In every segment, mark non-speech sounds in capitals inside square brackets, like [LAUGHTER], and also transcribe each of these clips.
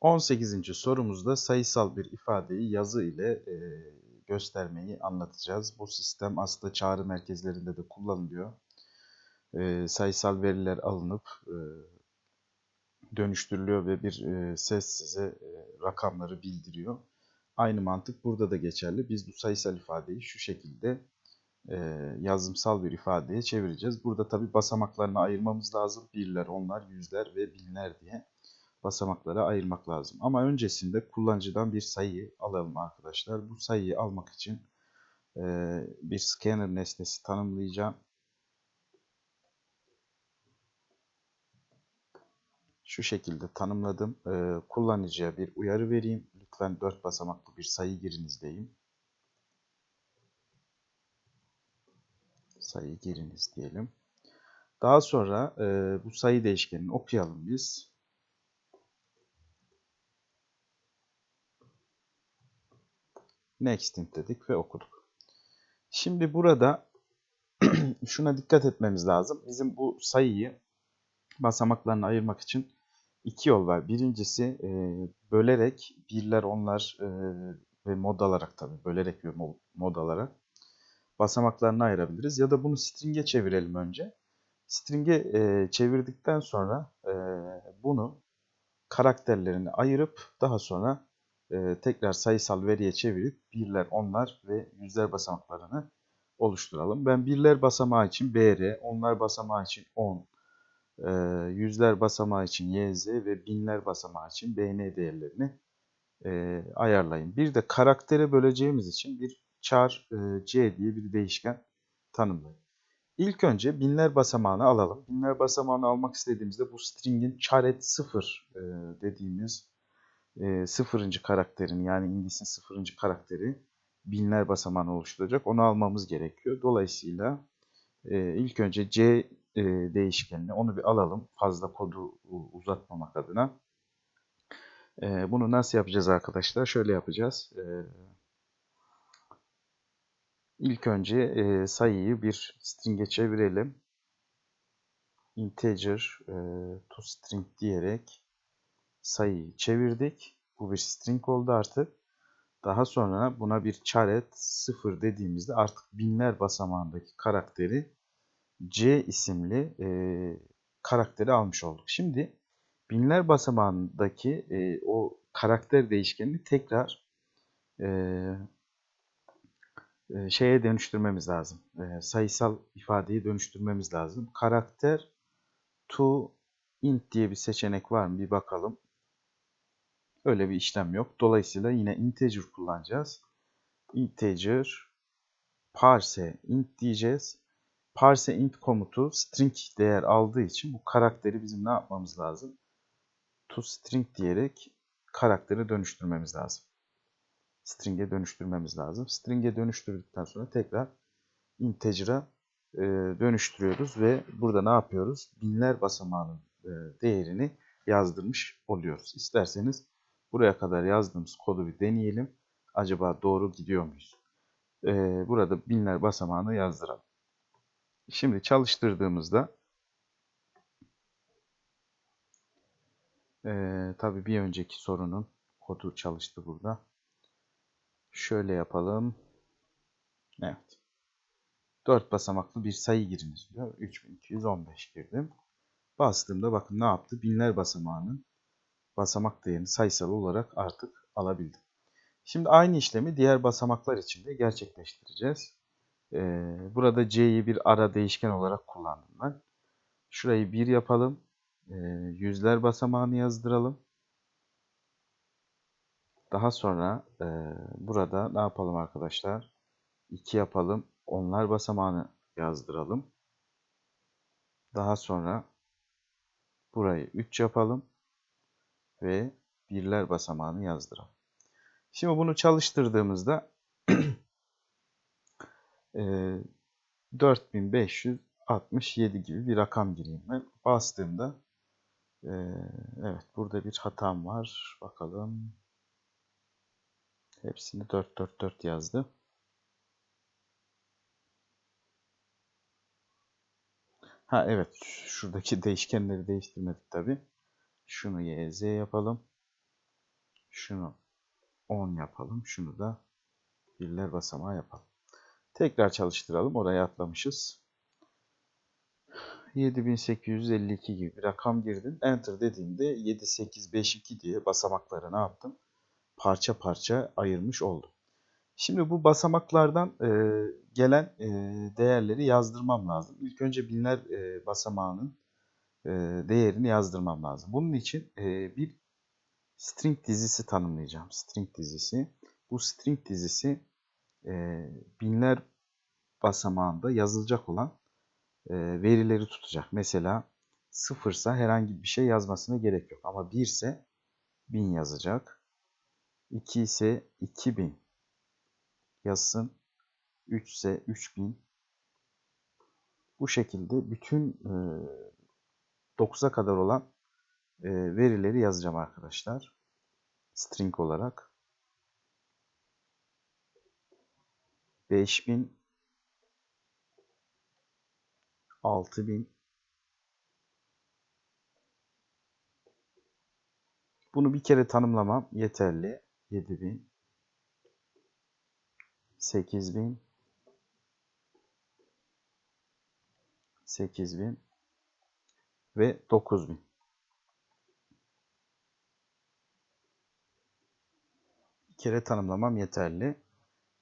18. sorumuzda sayısal bir ifadeyi yazı ile e, göstermeyi anlatacağız. Bu sistem aslında çağrı merkezlerinde de kullanılıyor. E, sayısal veriler alınıp e, dönüştürülüyor ve bir e, ses size e, rakamları bildiriyor. Aynı mantık burada da geçerli. Biz bu sayısal ifadeyi şu şekilde e, yazımsal bir ifadeye çevireceğiz. Burada tabi basamaklarını ayırmamız lazım. Birler, onlar, yüzler ve binler diye basamaklara ayırmak lazım. Ama öncesinde kullanıcıdan bir sayı alalım arkadaşlar. Bu sayıyı almak için e, bir scanner nesnesi tanımlayacağım. Şu şekilde tanımladım. E, kullanıcıya bir uyarı vereyim. Lütfen 4 basamaklı bir sayı giriniz diyeyim. Sayı giriniz diyelim. Daha sonra e, bu sayı değişkenini okuyalım biz. Next'in dedik ve okuduk. Şimdi burada [CLEARS THROAT] şuna dikkat etmemiz lazım. Bizim bu sayıyı basamaklarını ayırmak için iki yol var. Birincisi e, bölerek birler onlar e, ve mod alarak tabi bölerek ve mod alarak basamaklarını ayırabiliriz. Ya da bunu string'e çevirelim önce. String'e e, çevirdikten sonra e, bunu karakterlerini ayırıp daha sonra e, tekrar sayısal veriye çevirip birler, onlar ve yüzler basamaklarını oluşturalım. Ben birler basamağı için BR, onlar basamağı için 10, e, yüzler basamağı için YZ ve binler basamağı için BN değerlerini e, ayarlayın. Bir de karaktere böleceğimiz için bir char e, C diye bir değişken tanımlayın. İlk önce binler basamağını alalım. Binler basamağını almak istediğimizde bu string'in charet 0 e, dediğimiz e, sıfırıncı karakterin yani indisin sıfırıncı karakteri binler basamağını oluşturacak. Onu almamız gerekiyor. Dolayısıyla e, ilk önce C e, değişkenini onu bir alalım. Fazla kodu uzatmamak adına. E, bunu nasıl yapacağız arkadaşlar? Şöyle yapacağız. E, ilk önce e, sayıyı bir string'e çevirelim. Integer e, to string diyerek sayıyı çevirdik. Bu bir string oldu artık. Daha sonra buna bir charet 0 dediğimizde artık binler basamağındaki karakteri C isimli e, karakteri almış olduk. Şimdi binler basamağındaki e, o karakter değişkenini tekrar e, e, şeye dönüştürmemiz lazım. E, sayısal ifadeyi dönüştürmemiz lazım. Karakter to int diye bir seçenek var mı? Bir bakalım. Öyle bir işlem yok. Dolayısıyla yine integer kullanacağız. Integer parse int diyeceğiz. Parse int komutu string değer aldığı için bu karakteri bizim ne yapmamız lazım? To string diyerek karakteri dönüştürmemiz lazım. String'e dönüştürmemiz lazım. String'e dönüştürdükten sonra tekrar integer'a e, dönüştürüyoruz ve burada ne yapıyoruz? Binler basamağının e, değerini yazdırmış oluyoruz. İsterseniz Buraya kadar yazdığımız kodu bir deneyelim. Acaba doğru gidiyor muyuz? Ee, burada binler basamağını yazdıralım. Şimdi çalıştırdığımızda e, tabii bir önceki sorunun kodu çalıştı burada. Şöyle yapalım. Evet. 4 basamaklı bir sayı giriniz diyor. 3215 girdim. Bastığımda bakın ne yaptı? Binler basamağının basamak değerini sayısal olarak artık alabildim. Şimdi aynı işlemi diğer basamaklar için de gerçekleştireceğiz. Ee, burada c'yi bir ara değişken olarak kullandım ben. Şurayı 1 yapalım. Ee, yüzler basamağını yazdıralım. Daha sonra e, burada ne yapalım arkadaşlar? 2 yapalım. Onlar basamağını yazdıralım. Daha sonra burayı 3 yapalım ve birler basamağını yazdıralım. Şimdi bunu çalıştırdığımızda [CLEARS THROAT] e, 4567 gibi bir rakam gireyim ben. Bastığımda e, evet burada bir hatam var. Bakalım. Hepsini 444 yazdı. Ha evet şuradaki [LAUGHS] değişkenleri değiştirmedik tabi. Şunu y, z yapalım. Şunu 10 yapalım. Şunu da birler basamağı yapalım. Tekrar çalıştıralım. Oraya atlamışız. 7852 gibi bir rakam girdim. Enter dediğimde 7852 diye basamakları ne yaptım? Parça parça ayırmış oldum. Şimdi bu basamaklardan e, gelen e, değerleri yazdırmam lazım. İlk önce binler e, basamağının değerini yazdırmam lazım. Bunun için bir string dizisi tanımlayacağım. String dizisi. Bu string dizisi binler basamağında yazılacak olan verileri tutacak. Mesela sıfırsa herhangi bir şey yazmasına gerek yok. Ama 1 ise 1000 yazacak. 2 ise 2000 yazsın. 3 ise 3000. Bu şekilde bütün 9'a kadar olan e, verileri yazacağım arkadaşlar. String olarak. 5000 6000 Bunu bir kere tanımlamam yeterli. 7000 8000 8000 ve 9000. Bir kere tanımlamam yeterli.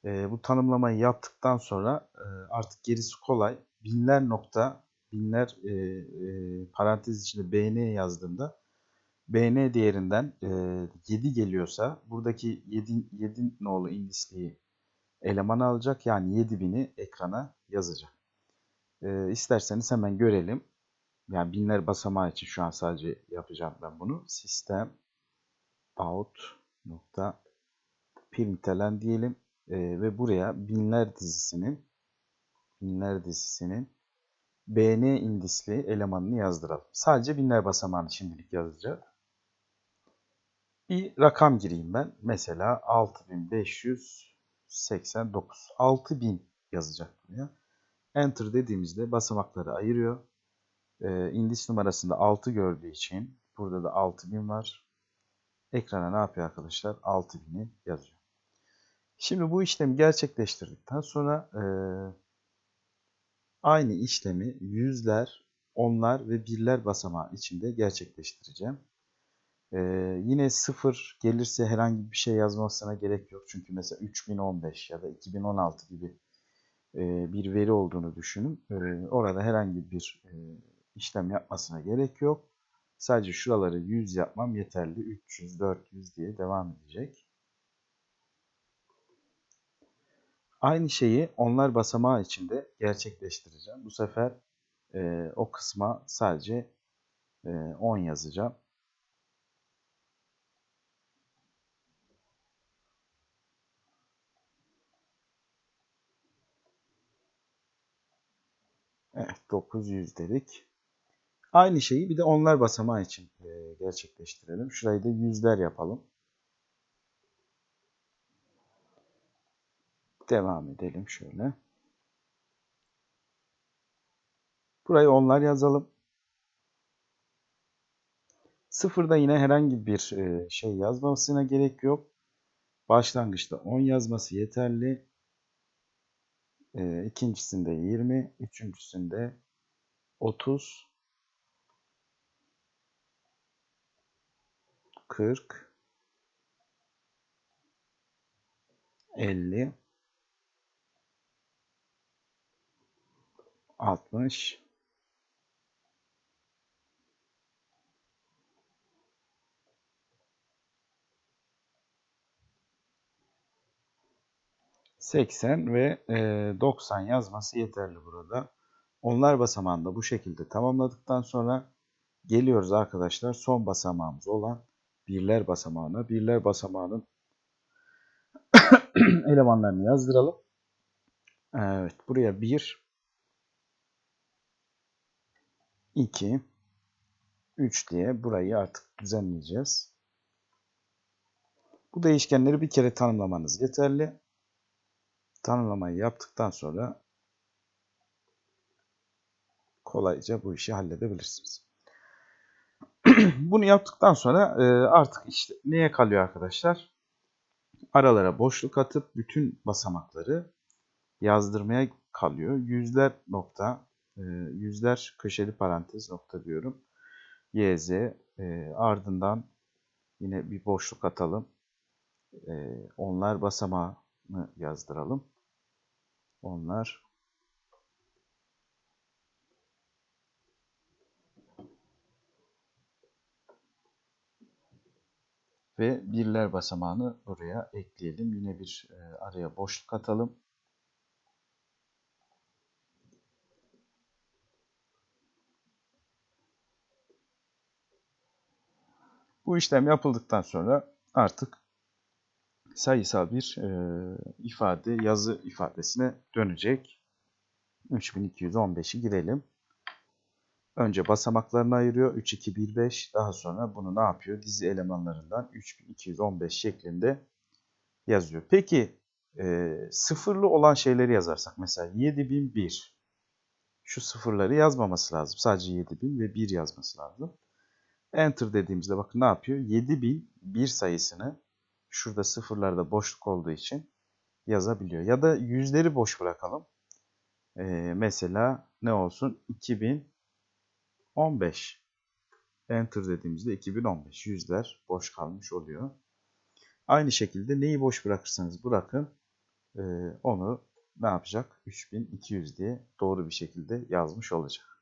E, bu tanımlamayı yaptıktan sonra e, artık gerisi kolay. Binler nokta, binler e, e, parantez içinde bn yazdığımda bn değerinden e, 7 geliyorsa buradaki 7, 7 nolu indisliği eleman alacak. Yani 7000'i ekrana yazacak. E, isterseniz hemen görelim. Yani binler basamağı için şu an sadece yapacağım ben bunu. Sistem out nokta println diyelim e, ve buraya binler dizisinin binler dizisinin bn indisli elemanını yazdıralım. Sadece binler basamağını şimdilik yazacak. Bir rakam gireyim ben. Mesela 6589. 6000 yazacak buraya. Enter dediğimizde basamakları ayırıyor. Ee, indis numarasında 6 gördüğü için burada da 6000 var. Ekrana ne yapıyor arkadaşlar? 6000'i yazıyor. Şimdi bu işlemi gerçekleştirdikten sonra e, aynı işlemi yüzler, onlar ve birler basamağı içinde gerçekleştireceğim. E, yine sıfır gelirse herhangi bir şey yazmasına gerek yok. Çünkü mesela 3015 ya da 2016 gibi e, bir veri olduğunu düşünün. E, orada herhangi bir e, işlem yapmasına gerek yok. Sadece şuraları 100 yapmam yeterli. 300, 400 diye devam edecek. Aynı şeyi onlar basamağı içinde gerçekleştireceğim. Bu sefer e, o kısma sadece e, 10 yazacağım. Evet 900 dedik. Aynı şeyi bir de onlar basamağı için e, gerçekleştirelim. Şurayı da yüzler yapalım. Devam edelim şöyle. Burayı onlar yazalım. Sıfırda yine herhangi bir şey yazmasına gerek yok. Başlangıçta 10 yazması yeterli. İkincisinde 20, üçüncüsünde 30, 40, 50, 60 80 ve 90 yazması yeterli burada. Onlar basamağında bu şekilde tamamladıktan sonra geliyoruz arkadaşlar son basamağımız olan birler basamağına. Birler basamağının [COUGHS] elemanlarını yazdıralım. Evet buraya 1 2 3 diye burayı artık düzenleyeceğiz. Bu değişkenleri bir kere tanımlamanız yeterli. Tanımlamayı yaptıktan sonra kolayca bu işi halledebilirsiniz. [CLEARS THROAT] Bunu yaptıktan sonra e, artık işte neye kalıyor arkadaşlar? Aralara boşluk atıp bütün basamakları yazdırmaya kalıyor. Yüzler nokta, e, yüzler köşeli parantez nokta diyorum. YZ e, ardından yine bir boşluk atalım. Onlar basamağını yazdıralım. Onlar ve birler basamağını buraya ekleyelim. Yine bir e, araya boşluk atalım. Bu işlem yapıldıktan sonra artık sayısal bir e, ifade, yazı ifadesine dönecek. 3215'i girelim. Önce basamaklarını ayırıyor. 3, 2, 1, 5. Daha sonra bunu ne yapıyor? Dizi elemanlarından 3215 şeklinde yazıyor. Peki e, sıfırlı olan şeyleri yazarsak mesela 7001 şu sıfırları yazmaması lazım. Sadece 7000 ve 1 yazması lazım. Enter dediğimizde bakın ne yapıyor? 7000 bir sayısını şurada sıfırlarda boşluk olduğu için yazabiliyor. Ya da yüzleri boş bırakalım. Ee, mesela ne olsun? 2015. Enter dediğimizde 2015. Yüzler boş kalmış oluyor. Aynı şekilde neyi boş bırakırsanız bırakın onu ne yapacak? 3200 diye doğru bir şekilde yazmış olacak.